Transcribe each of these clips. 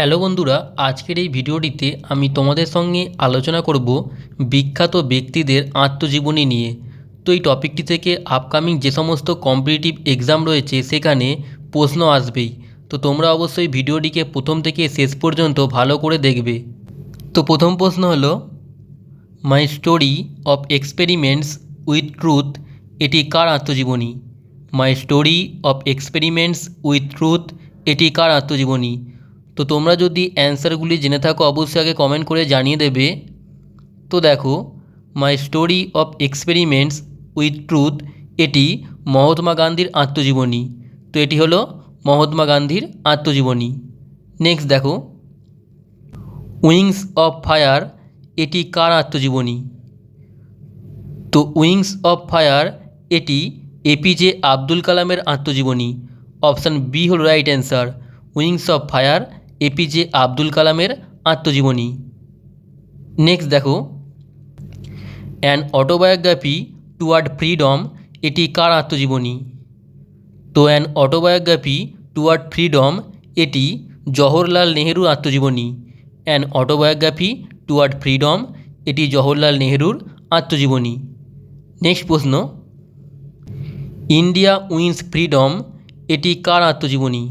Hello বন্ধুরা, আজকের এই ভিডিওটিতে আমি তোমাদের সঙ্গে আলোচনা করব বিখ্যাত ব্যক্তিদের আত্মজীবনী নিয়ে। তো এই টপিকটি থেকে আপকামিং যে সমস্ত কম্পিটিটিভ এক্সাম রয়েছে, সেখানে প্রশ্ন আসবেই। তো তোমরা অবশ্যই ভিডিওটিকে প্রথম থেকে শেষ পর্যন্ত ভালো করে দেখবে। তো প্রথম প্রশ্ন হলো my story of experiments with truth এটি কার আত্মজীবনী? My story of experiments with truth এটি কার আত্মজীবনী? তো তোমরা যদি অ্যান্সারগুলি জেনে থাকো, অবশ্যই আগে কমেন্ট করে জানিয়ে দেবে। তো দেখো my story of experiments with truth এটি মহাত্মা গান্ধীর আত্মজীবনী। তো এটি হলো মহাত্মা গান্ধীর আত্মজীবনী। নেক্সট দেখো উইংস অফ ফায়ার এটি কার আত্মজীবনী? তো উইংস অফ ফায়ার এটি এপিজে আব্দুল কালামের আত্মজীবনী। অপশান বি হল right answer wings of fire APJ Abdul কালামের আত্মজীবনী। নেক্সট দেখো। অ্যান অটোবায়োগ্রাফি টুয়ার্ড ফ্রিডম এটি কার আত্মজীবনী? তো অ্যান অটোবায়োগ্রাফি টুয়ার্ড ফ্রিডম এটি জওহরলাল নেহেরুর আত্মজীবনী। অ্যান অটোবায়োগ্রাফি টুয়ার্ড ফ্রিডম এটি জওহরলাল নেহেরুর আত্মজীবনী। নেক্সট প্রশ্ন। ইন্ডিয়া উইন্স ফ্রিডম এটি কার আত্মজীবনী?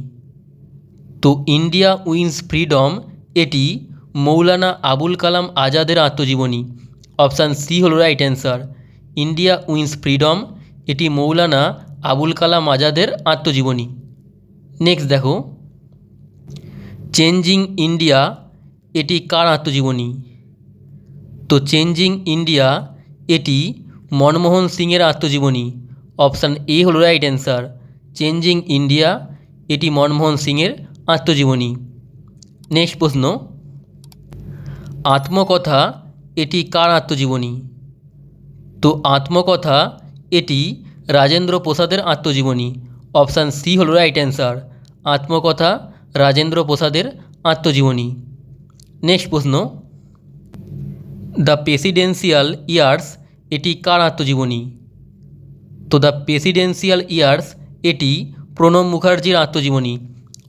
তো ইন্ডিয়া উইন্স ফ্রিডম এটি মৌলানা আবুল কালাম আজাদের আত্মজীবনী। অপশান সি হল right answer India wins freedom এটি মৌলানা আবুল কালাম আজাদের আত্মজীবনী। নেক্সট দেখো। চেঞ্জিং ইন্ডিয়া এটি কার আত্মজীবনী? তো চেঞ্জিং ইন্ডিয়া এটি মনমোহন সিংয়ের আত্মজীবনী। অপশান এ হল রাইট অ্যান্সার চেঞ্জিং ইন্ডিয়া এটি মনমোহন সিংয়ের আত্মজীবনী। নেক্সট প্রশ্ন। আত্মকথা এটি কার আত্মজীবনী? তো আত্মকথা এটি রাজেন্দ্র প্রসাদের আত্মজীবনী। অপশান সি হল রাইট অ্যান্সার। আত্মকথা রাজেন্দ্র প্রসাদের আত্মজীবনী। নেক্সট প্রশ্ন। দ্য প্রেসিডেন্সিয়াল ইয়ার্স এটি কার আত্মজীবনী? তো দ্য প্রেসিডেন্সিয়াল ইয়ার্স এটি প্রণব মুখার্জির আত্মজীবনী।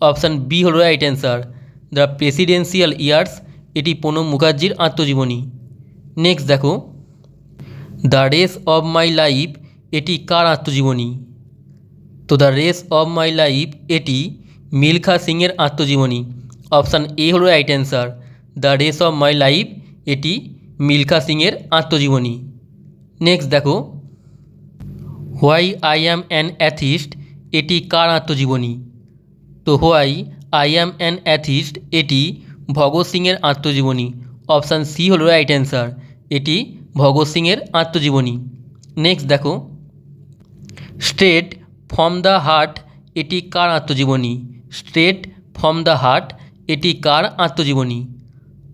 অপশান বি হল right answer the presidential years এটি প্রণব মুখার্জির আত্মজীবনী। নেক্সট দেখো। The race of my life এটি কার আত্মজীবনী? তো the race of my life এটি মিলখা সিংয়ের আত্মজীবনী। অপশান এ হল right answer the race of my life এটি মিলখা সিংয়ের আত্মজীবনী। নেক্সট দেখো। Why I am an atheist এটি কার আত্মজীবনী? তো why I am an atheist এটি ভগৎ সিংয়ের আত্মজীবনী। অপশান সি হল রাইট অ্যান্সার এটি ভগৎ সিংয়ের আত্মজীবনী। নেক্সট দেখো। স্ট্রেট ফ্রম দ্য হার্ট এটি কার আত্মজীবনী? স্ট্রেট ফ্রম দ্য হার্ট এটি কার আত্মজীবনী?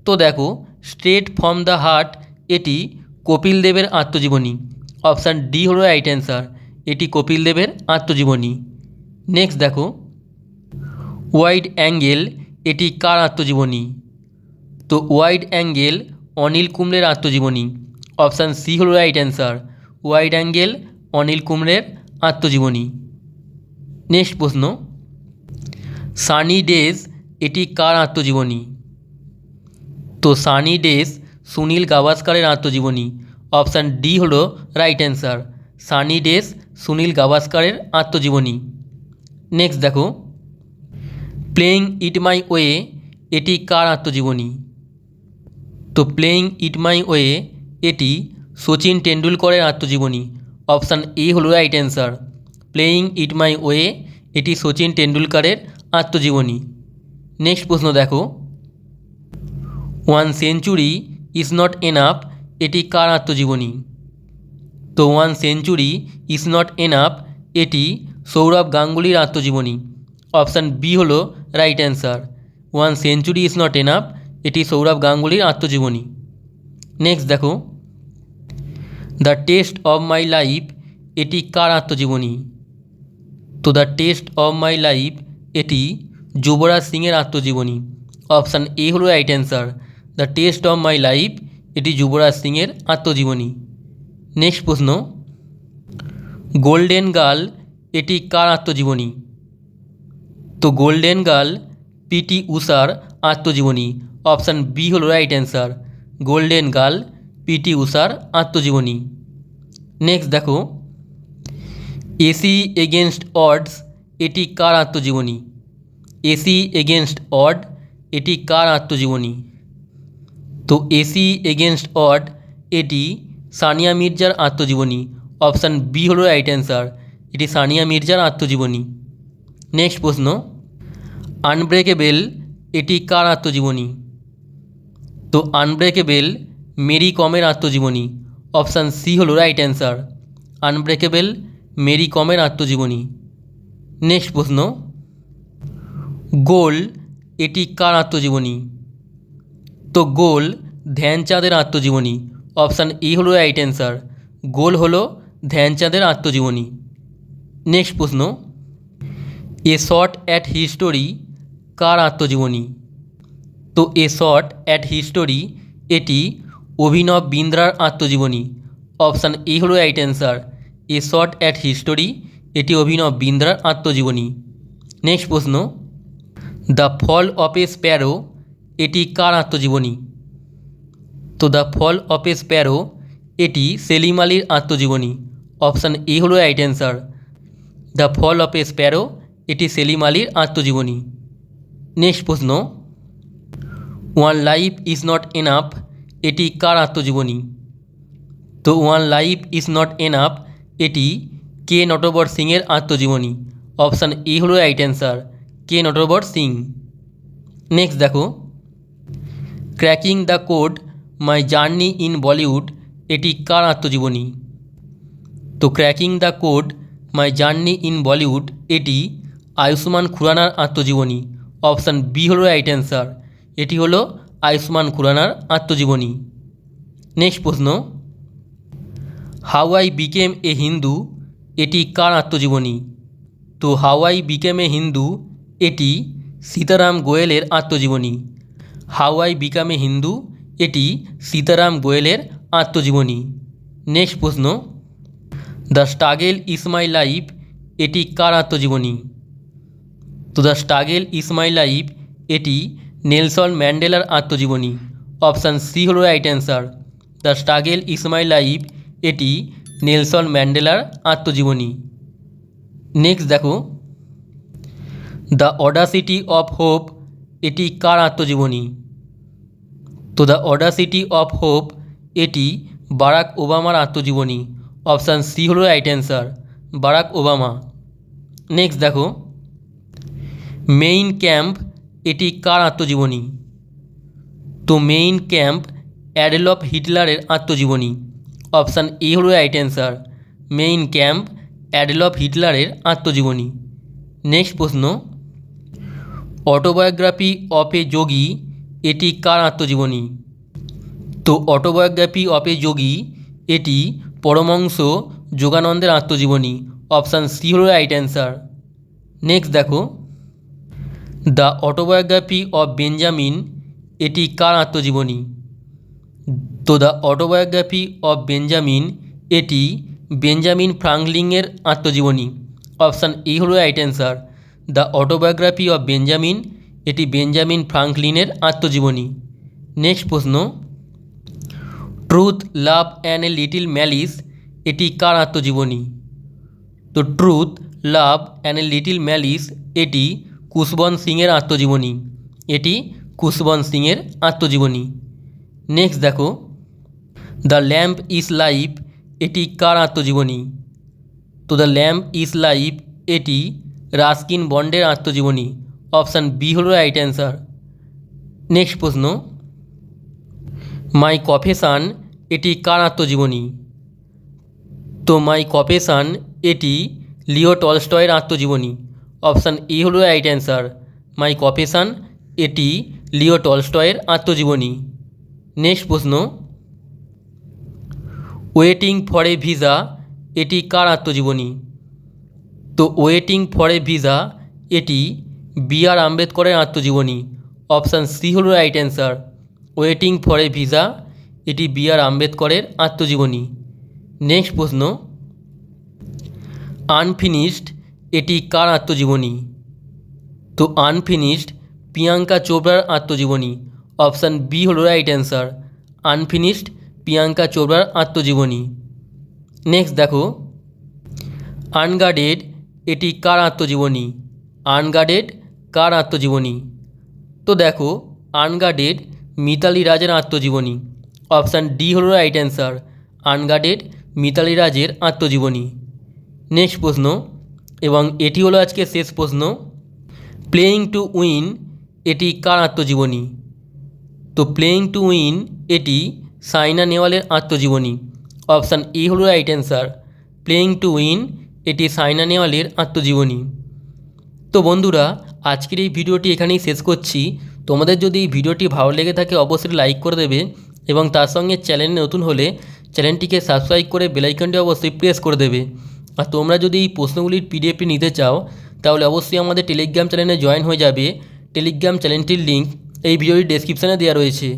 তো দেখো স্ট্রেট ফ্রম দ্য হার্ট এটি কপিল দেবের আত্মজীবনী। অপশান ডি হল রাইট অ্যান্সার এটি কপিল দেবের আত্মজীবনী। নেক্সট দেখো। ওয়াইড অ্যাঙ্গেল এটি কার আত্মজীবনী? তো ওয়াইড অ্যাঙ্গেল অনিল কুম্বলের আত্মজীবনী। অপশান সি হল right answer. Wide angle Anil কুম্বলের আত্মজীবনী। নেক্সট প্রশ্ন। সানি ডেজ এটি কার আত্মজীবনী? তো সানি ডেজ সুনীল গাভাস্কারের আত্মজীবনী। অপশান ডি হলো right answer. Sunny days Sunil গাভাস্কারের আত্মজীবনী। নেক্সট দেখো। প্লেয়িং ইট মাই ওয়ে এটি কার আত্মজীবনী? তো প্লেয়িং ইট মাই ওয়ে এটি সচিন টেন্ডুলকরের আত্মজীবনী। অপশান এ হলো right answer playing it my way এটি সচিন টেন্ডুলকারের আত্মজীবনী। নেক্সট প্রশ্ন দেখো। One century is not enough এটি কার আত্মজীবনী? তো one century is not enough এটি সৌরভ গাঙ্গুলির আত্মজীবনী। অপশান বি হলো right answer one century is not enough এটি সৌরভ গাঙ্গুলির আত্মজীবনী নেক্সট দেখো the test of my life এটি কার আত্মজীবনী তো the test of my life এটি যুবরাজ সিংয়ের আত্মজীবনী অপশান এ হলো right answer the test of my life এটি যুবরাজ সিংয়ের আত্মজীবনী নেক্সট প্রশ্ন. গোল্ডেন গার্ল এটি কার আত্মজীবনী তো গোল্ডেন গার্ল, পিটি উষার আত্মজীবনী। অপশান বি হলো right answer. Golden girl, PT উষার আত্মজীবনী। নেক্সট দেখো। এসি এগেনস্ট অডস, এটি কার আত্মজীবনী? এসি এগেনস্ট অড, এটি কার আত্মজীবনী? তো এসি এগেনস্ট অড, এটি সানিয়া মির্জার আত্মজীবনী। অপশান বি হলো রাইট অ্যান্সার, এটি সানিয়া মির্জার আত্মজীবনী। নেক্সট প্রশ্ন। আনব্রেকেবেল এটি কার আত্মজীবনী? তো আনব্রেকেবেল মেরি কমের আত্মজীবনী। অপশান সি হলো রাইট অ্যান্সার। আনব্রেকেবেল মেরি কমের আত্মজীবনী। নেক্সট প্রশ্ন। গোল এটি কার আত্মজীবনী? তো গোল ধ্যানচাঁদের আত্মজীবনী। অপশান এ হলো রাইট অ্যান্সার। গোল হলো ধ্যানচাঁদের আত্মজীবনী। নেক্সট প্রশ্ন। এ শর্ট অ্যাট হিস্টোরি কার আত্মজীবনী? তো এ শর্ট, অ্যাট হিস্টোরি, এটি অভিনব বিন্দ্রার আত্মজীবনী। অপশান এ হলো right answer. A shot, at history, এটি অভিনব বিন্দ্রার আত্মজীবনী। নেক্সট প্রশ্ন। The fall of a sparrow, এটি কার আত্মজীবনী? তো the fall of a sparrow, এটি সেলিম আলীর আত্মজীবনী। অপশান এ হলো right answer. The fall of a sparrow, এটি সেলিম আলীর আত্মজীবনী। নেক্সট প্রশ্ন, one life is not enough, এটি কার আত্মজীবনী? তো one life is not enough, এটি কে নটবর সিংয়ের আত্মজীবনী? অপশান এ হলো right answer, K Natwar Singh. Next দেখো, cracking the code, my journey in Bollywood, এটি কার আত্মজীবনী? তো cracking the code, my journey in Bollywood, এটি আয়ুষ্মান খুরানার আত্মজীবনী। অপশান বি হলো রাইট অ্যান্সার। এটি হলো আয়ুষ্মান খুরানার আত্মজীবনী। নেক্সট প্রশ্ন। How I became a Hindu, এটি কার আত্মজীবনী? তো how I became a Hindu, এটি সীতারাম গোয়েলের আত্মজীবনী। How I became a Hindu, এটি সীতারাম গোয়েলের আত্মজীবনী। নেক্সট প্রশ্ন। The struggle is my life, এটি কার আত্মজীবনী? তো the struggle is my life, এটি নেলসন ম্যান্ডেলার আত্মজীবনী। অপশান সি হলো right answer. The struggle is my life, এটি নেলসন ম্যান্ডেলার আত্মজীবনী। নেক্সট দেখো। দ্য অডাসিটি অফ হোপ, এটি কার আত্মজীবনী? তো দ্য অডাসিটি অফ হোপ, এটি বারাক ওবামার আত্মজীবনী। অপশান সি হলো right answer, Barack Obama. Next দেখো। মেইন ক্যাম্প এটি কার আত্মজীবনী? তো মেইন ক্যাম্প অ্যাডেলফ হিটলারের আত্মজীবনী। অপশান এ হলো right answer Mein Kampf Adolf হিটলারের আত্মজীবনী। নেক্সট প্রশ্ন। অটোবায়োগ্রাফি অফ এ যোগী এটি কার আত্মজীবনী? তো অটোবায়োগ্রাফি অফ এ যোগী এটি পরমংশ যোগানন্দের আত্মজীবনী। অপশান সি হলো রাইট অ্যান্সার নেক্সট দেখো। দ্য অটোবায়োগ্রাফি অফ বেঞ্জামিন, এটি কার আত্মজীবনী? তো দ্য অটোবায়োগ্রাফি অফ বেঞ্জামিন, এটি বেঞ্জামিন ফ্রাঙ্কলিংয়ের আত্মজীবনী। অপশান এই হলো right answer. The autobiography of Benjamin, এটি বেঞ্জামিন ফ্রাঙ্কলিনের আত্মজীবনী। নেক্সট প্রশ্ন। Truth, love, and a little malice, এটি কার আত্মজীবনী? তো truth, love, and a little malice, এটি কুশবন্ত সিংয়ের আত্মজীবনী। এটি কুশবন্ত সিংয়ের আত্মজীবনী। নেক্সট দেখো। দ্য ল্যাম্প ইজ লাইফ এটি কার আত্মজীবনী? তো দ্য ল্যাম্প ইজ লাইফ এটি রাস্কিন বন্ডের আত্মজীবনী। অপশান বি হলো রাইট অ্যান্সার নেক্সট প্রশ্ন। মাই কফেশান এটি কার আত্মজীবনী? তো মাই কফেশান এটি লিও টলস্টয়ের আত্মজীবনী। অপশান এ হলো রাইট অ্যান্সার মাই কফেশান এটি লিও টলস্টয়ের আত্মজীবনী। নেক্সট প্রশ্ন। ওয়েটিং ফর এ ভিসা এটি কার আত্মজীবনী? তো ওয়েটিং ফর এ ভিসা এটি বি আর আম্বেদকরের আত্মজীবনী। অপশান সি হলো right answer waiting for a visa এটি বি আর আম্বেদকরের আত্মজীবনী। নেক্সট প্রশ্ন। আনফিনিশড এটি কার আত্মজীবনী? তো আনফিনিশড প্রিয়াঙ্কা চোপড়ার আত্মজীবনী। অপশান বি হলো রাইট অ্যান্সার আনফিনিশড প্রিয়াঙ্কা চোপড়ার আত্মজীবনী। নেক্সট দেখো। আনগার্ডেড এটি কার আত্মজীবনী? আনগার্ডেড কার আত্মজীবনী? তো দেখো, আনগার্ডেড মিতালি রাজের আত্মজীবনী। অপশান ডি হলো রাইট অ্যান্সার আনগার্ডেড মিতালি রাজের আত্মজীবনী। নেক্সট প্রশ্ন। এবং এটি হলো আজকে শেষ প্রশ্ন। প্লেয়িং টু উইন এটি কার আত্মজীবনী? তো প্লেয়িং টু উইন এটি সাইনা নেওয়ালের আত্মজীবনী। অপশান এ হলো right answer playing to win এটি সাইনা নেওয়ালের আত্মজীবনী। তো বন্ধুরা, আজকের এই ভিডিওটি এখানেই শেষ করছি। তোমাদের যদি এই ভিডিওটি ভালো লেগে থাকে অবশ্যই লাইক করে দেবে এবং তার সঙ্গে চ্যানেল নতুন হলে চ্যানেলটিকে সাবস্ক্রাইব করে বেলাইকনটি অবশ্যই প্রেস করে দেবে। আর তোমরা যদি এই প্রশ্নগুলির পিডিএফটি নিতে চাও, তাহলে অবশ্যই আমাদের টেলিগ্রাম চ্যানেলে জয়েন হয়ে যাবে। টেলিগ্রাম চ্যানেলটির লিঙ্ক এই ভিডিওর ডেসক্রিপশানে দেওয়া রয়েছে।